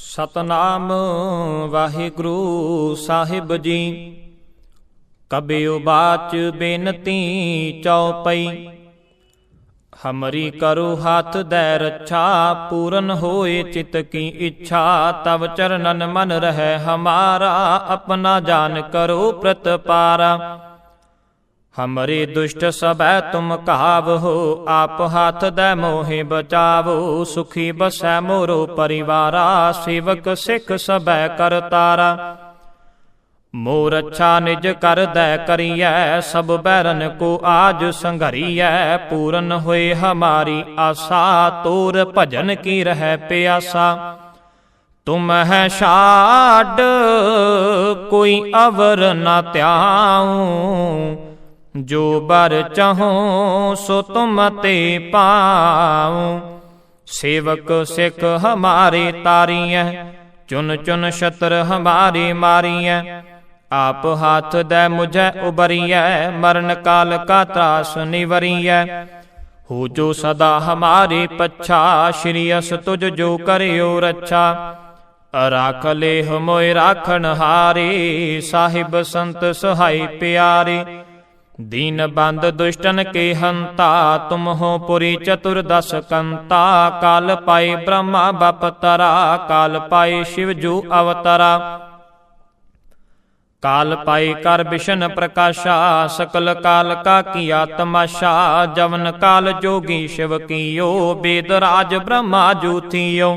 ਸਤਨਾਮ ਵਾਹਿਗੁਰੂ ਸਾਹਿਬ ਜੀ। ਕਬਿਉ ਬਾਚ ਬੇਨਤੀ ਚਉਪਈ। ਹਮਰੀ ਕਰੋ ਹੱਥ ਦੈ ਰੱਛਾ, ਪੂਰਨ ਹੋਏ ਚਿਤ ਕੀ ਇੱਛਾ, ਤਵ ਚਰਨਨ ਮਨ ਰਹਿ ਹਮਾਰਾ, ਆਪਣਾ ਜਾਨ ਕਰੋ ਪ੍ਰਤਪਾਰਾ। ਹਮਰੇ ਦੁਸ਼ਟ ਸਭੈ ਤੁਮ ਕਹਾਵਹੋ ਆਪ ਹੱਥ ਦੈ ਮੋਹਿ ਬਚਾਵੋ ਸੁਖੀ ਬਸੈ ਮੋਰੋ ਪਰਿਵਾਰਾ ਸੇਵਕ ਸਿੱਖ ਸਭੈ ਕਰਤਾਰਾ ਮੋਰ ਅੱਛਾ ਨਿਜ ਕਰਦੈ ਕਰੀਐ ਸਭ ਬੈਰਨ ਕੋ ਆਜ ਸੰਘਰੀਐ ਪੂਰਨ ਹੋਏ ਹਮਾਰੀ ਆਸਾ ਤੋਰ ਭਜਨ ਕੀ ਰਹਿ ਪਿਆਸਾ ਤੁਮ ਹੈ ਛਾਡ ਕੋਈ ਅਵਰ ਨਾ ਧਿਆਉ ਜੋ ਬਰ ਚਾਹੋ, ਸੋ ਤੁਮ ਤੇ ਪਾਉ। ਸੇਵਕ ਸਿੱਖ ਹਮਾਰੇ ਤਾਰੀਐ, ਚੁਨ ਚੁਨ ਸ਼ਤਰ ਹਮਾਰੀ ਮਾਰੀਐ। ਆਪ ਹੱਥ ਦੇ ਮੁਝੈ ਉਬਰੀਐ, ਮਰਨ ਕਾਲ ਕਾ ਤਰਾਸ ਨਿਵਰੀਐ। ਹੋ ਜੋ ਸਦਾ ਹਮਾਰੇ ਪੱਛਾ, ਸ਼੍ਰੀ ਅਸ ਤੁਜ ਜੋ ਕਰਿਓ ਰੱਛਾ। ਰਾਖ ਲੇਹ ਮੋਇ ਰਾਖਣ ਹਾਰੇ, ਸਾਹਿਬ ਸੰਤ ਸਹਾਈ ਪਿਆਰੇ। ਦੀਨ ਬੰਦ ਦੁਸ਼ਟਨ ਕੇ ਹੰਤਾ ਤੁਮ ਹੋ ਪੁਰੀ ਚਤੁਰਦਸ ਕੰਤਾ, ਕਾਲ ਪਾਏ ਬ੍ਰਹਮਾ ਬਪਤਰਾ ਕਾਲ ਪਾਏ ਸ਼ਿਵ ਜੂ ਅਵਤਰਾ। ਕਾਲ ਪਾਈ ਕਰ ਬਿਸ਼ਨ ਪ੍ਰਕਾਸ਼ਾ, ਸਕਲ ਕਾਲ ਕਾ ਕੀਆ ਤਮਾਸ਼ਾ ਜਵਨ ਕਾਲ ਜੋਗੀ ਸ਼ਿਵ ਕੀਓ, ਬੇਦ ਰਾਜ ਬ੍ਰਹਮਾ ਜੂਥੀਓ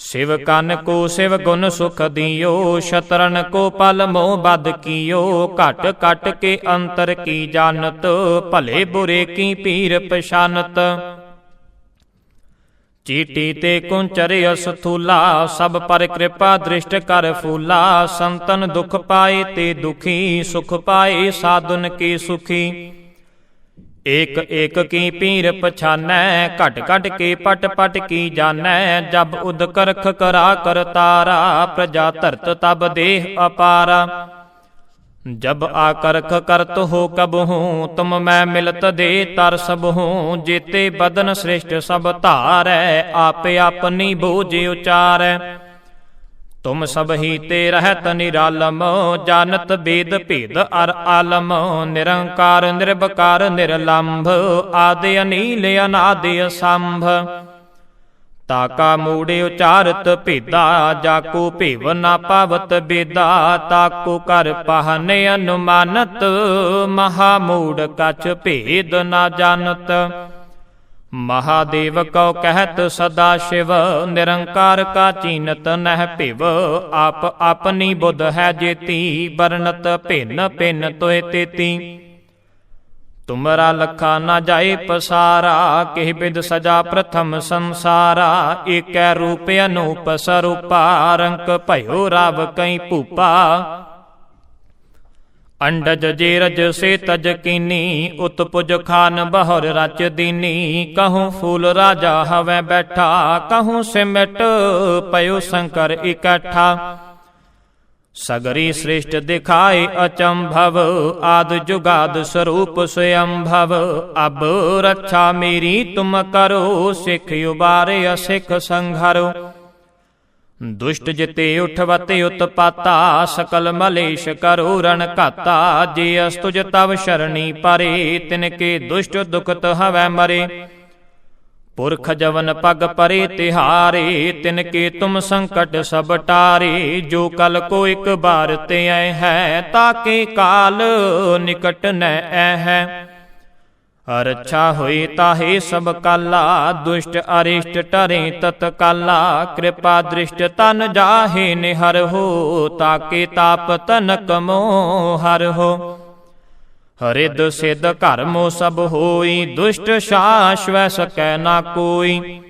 ਸਿਵ ਕੰਨ ਕੋ ਸਿਵ ਗੁਣ ਸੁਖ ਦਿਓ, ਸ਼ਤਰਨ ਕੋ ਪਲ ਮੋਹ ਬਦ ਕੀਓ, ਘਟ ਘਟ ਕੇ ਅੰਤਰ ਕੀ ਜਾਣਤ, ਭਲੇ ਬੁਰੇ ਕੀ ਪੀਰ ਪਛਾਨਤ। ਚੀਟੀ ਤੇ ਕੁੰਚਰਿ ਅਸਥੂਲਾ, ਸਭ ਪਰ ਕਿਰਪਾ ਦ੍ਰਿਸ਼ਟ ਕਰ ਫੂਲਾ, ਸੰਤਨ ਦੁਖ ਪਾਏ ਤੇ ਦੁਖੀ, ਸੁਖ ਪਾਏ ਸਾਧੁਨ ਕੀ ਸੁਖੀ। ਏਕ ਏਕ ਕੀ ਪੀਰ ਪਛਾਨੈ, ਘਟ ਘਟ ਕੇ ਪਟ ਪਟ ਕੀ ਜਾਣੈ ਜਬ ਉਦ ਕਰਖ ਕਰਾ ਕਰਤਾਰਾ ਪ੍ਰਜਾ ਧਰਤ ਤਬ ਦੇਹ ਅਪਾਰਾ। ਜਬ ਆਕਰਖ ਕਰਤ ਹੋ ਕਬ ਹੂੰ, ਤੁਮ ਮੈਂ ਮਿਲਤ ਦੇ ਤਰ ਸਭ ਹੂੰ, ਜੀਤੇ ਬਦਨ ਸ੍ਰਿਸ਼ਟ ਸਭ ਧਾਰੈ, ਆਪੇ ਆਪਨੀ ਬੋਝ ਉਚਾਰੈ। ਤੁਮ ਸਭ ਹੀ ਤੇ ਰਹਿਤ ਨਿਰਾਲਮ, ਜਾਣਤ ਬੇਦ ਭੇਦ ਅਰ ਆਲਮ, ਨਿਰੰਕਾਰ ਨਿਰਭਕਾਰ ਨਿਰਲੰਭ, ਆਦਿ ਅਨੀਲ, ਅਨਾਦਿ ਅਸੰਭ। ਤਾਕਾ ਮੂੜੇ ਉਚਾਰਤ ਭੇਦਾ ਜਾਕੂ ਭੇਵ ਨਾ ਪਾਵਤ ਬੇਦਾ ਤਾਕੋ ਕਰ ਪਹਨ ਅਨੁਮਾਨਤ, ਮਹਾ ਮੂੜ ਕਛ ਭੇਦ ਨਾ ਜਾਣਤ। ਮਹਾਦੇਵ ਕਉ ਕਹਿਤ ਸਦਾ ਸ਼ਿਵ, ਨਿਰੰਕਾਰ ਕਾ ਚੀਨਤ ਨਹਿ ਭਿਵ। ਆਪ ਆਪਣੀ ਬੁੱਧ ਹੈ ਜੇਤੀ ਬਰਨਤ ਭਿੰਨ ਭਿੰਨ ਤੋਏ ਤੇਤੀ। ਤੁਮਰਾ ਲਖਾ ਨਾ ਜਾਏ ਪਸਾਰਾ, ਕਿਹ ਬਿਦ ਸਜਾ ਪ੍ਰਥਮ ਸੰਸਾਰਾ। ਏਕੈ ਰੂਪ ਅਨੂਪ ਸਰੂਪਾ, ਰੰਕ ਭਇਓ ਰਾਵ ਕਈ ਭੂਪਾ। ਅੰਡਜ ਜੇ ਸੇ ਤਜ ਕੀਨੀ, ਉਤਪੁਜ ਖਾਨ ਬਹਰ ਰਚ ਦੀਨੀ। ਕਹੂੰ ਫੂਲ ਰਾਜਾ ਹਵੇਂ ਬੈਠਾ, ਕਹੂੰ ਸਿਮਟ ਪਇਓ ਸ਼ੰਕਰ ਇਕੱਠਾ। ਸਗਰੀ ਸ੍ਰਿਸ਼ਟ ਦਿਖਾਏ ਅਚੰਭਵ, ਆਦ ਜੁਗਾਦ ਸਰੂਪ ਸਯੰਭਵ। ਅਬ ਰੱਛਾ ਮੇਰੀ, ਤੁਮ ਕਰੋ, ਸਿੱਖ ਉਬਾਰੇ ਅਸਿੱਖ ਸੰਘਰੋ। ਦੁਸ਼ਟ ਜਿਤੇ ਉਠਵਤ ਉਤਪਾਤਾ, ਸਕਲ ਮਲੇਸ਼ ਕਰੋ ਰਣ ਘਾਤਾ, ਜੇ ਅਸਤੁਜ ਤਵ ਸ਼ਰਣੀ ਪਰੇ ਤਿਨ ਕੇ ਦੁਸ਼ਟ ਦੁਖਤ ਹਵੈ ਮਰੇ। ਪੁਰਖ ਜਵਨ ਪਗ ਪਰੇ ਤਿਹਾਰੇ ਤਿਨ ਕੇ ਤੁਮ ਸੰਕਟ ਸਭ ਟਾਰੇ, ਜੋ ਕਲ ਕੋ ਇੱਕ ਬਾਰ ਤੇ ਐ ਹੈ ਤਾਕੇ ਕਾਲ ਨਿਕਟ ਨੈ ਐ ਹੈ। ਰੱਛਾ ਹੋਈ ਤਾਹੇ ਸਭ ਕਾਲਾ, ਦੁਸ਼ਟ ਅਰਿਸ਼ਟ ਟਰੇ ਤਤ ਕਾਲਾ। ਕਿਰਪਾ ਦ੍ਰਿਸ਼ਟ ਤਨ ਜਾਹੇ ਨਿਹਰ ਹੋ, ਤਾਕੇ ਤਾਪ ਤਨਕ ਮੋ ਹਰ ਹੋ। ਹਰਿਦ ਸਿਧ ਘਰਮੋ ਸਭ ਹੋਈ, ਦੁਸ਼ਟ ਸ਼ਾਸ਼ਵੈ ਸਕੈ ਨਾ ਕੋਈ।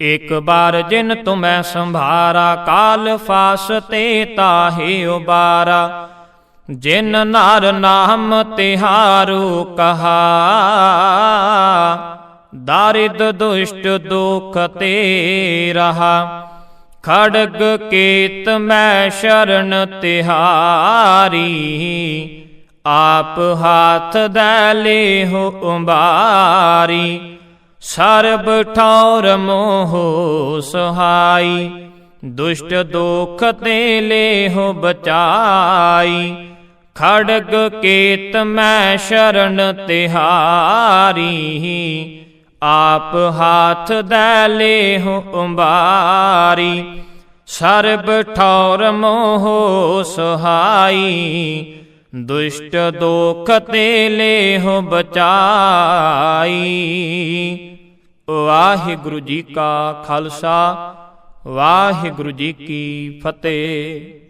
ਇਕ ਬਾਰ ਜਿਨ ਤੁਮੈ ਸੰਭਾਰਾ, ਕਾਲ ਫਾਸ ਤੇ ਤਾਹੇ ਉਬਾਰਾ। ਜਿਨ ਨਰ ਨਾਮ ਤਿਹਾਰੂ ਕਹਾ, ਦਾਰਿਦ ਦੁਸ਼ਟ ਦੁਖ ਤੇ ਰਹਾ। ਖੜਗ ਕੇਤ ਮੈਂ ਸ਼ਰਨ ਤਿਹਾਰੀ, ਆਪ ਹਾਥ ਦੈ ਲੇਹੁ ਉਬਾਰੀ। ਸਰਬ ਠੌਰ ਮੋਹ ਸਹਾਈ, ਦੁਸ਼ਟ ਦੁਖ ਤੇ ਲੇਹੁ ਬਚਾਈ। ਖੜਗ ਕੇਤ ਮੈਂ ਸ਼ਰਨ ਤਿਹਾਰੀ, ਆਪ ਹਾਥ ਦੈ ਲੇਹੁ ਉਬਾਰੀ। ਸਰਬ ਠੌਰ ਮੋਹ ਸਹਾਈ, ਦੁਸ਼ਟ ਦੋਖ ਤੇ ਲੇਹੁ ਬਚਾਈ। ਵਾਹਿਗੁਰੂ ਜੀ ਕਾ ਖਾਲਸਾ, ਵਾਹਿਗੁਰੂ ਜੀ ਕੀ ਫਤਿਹ।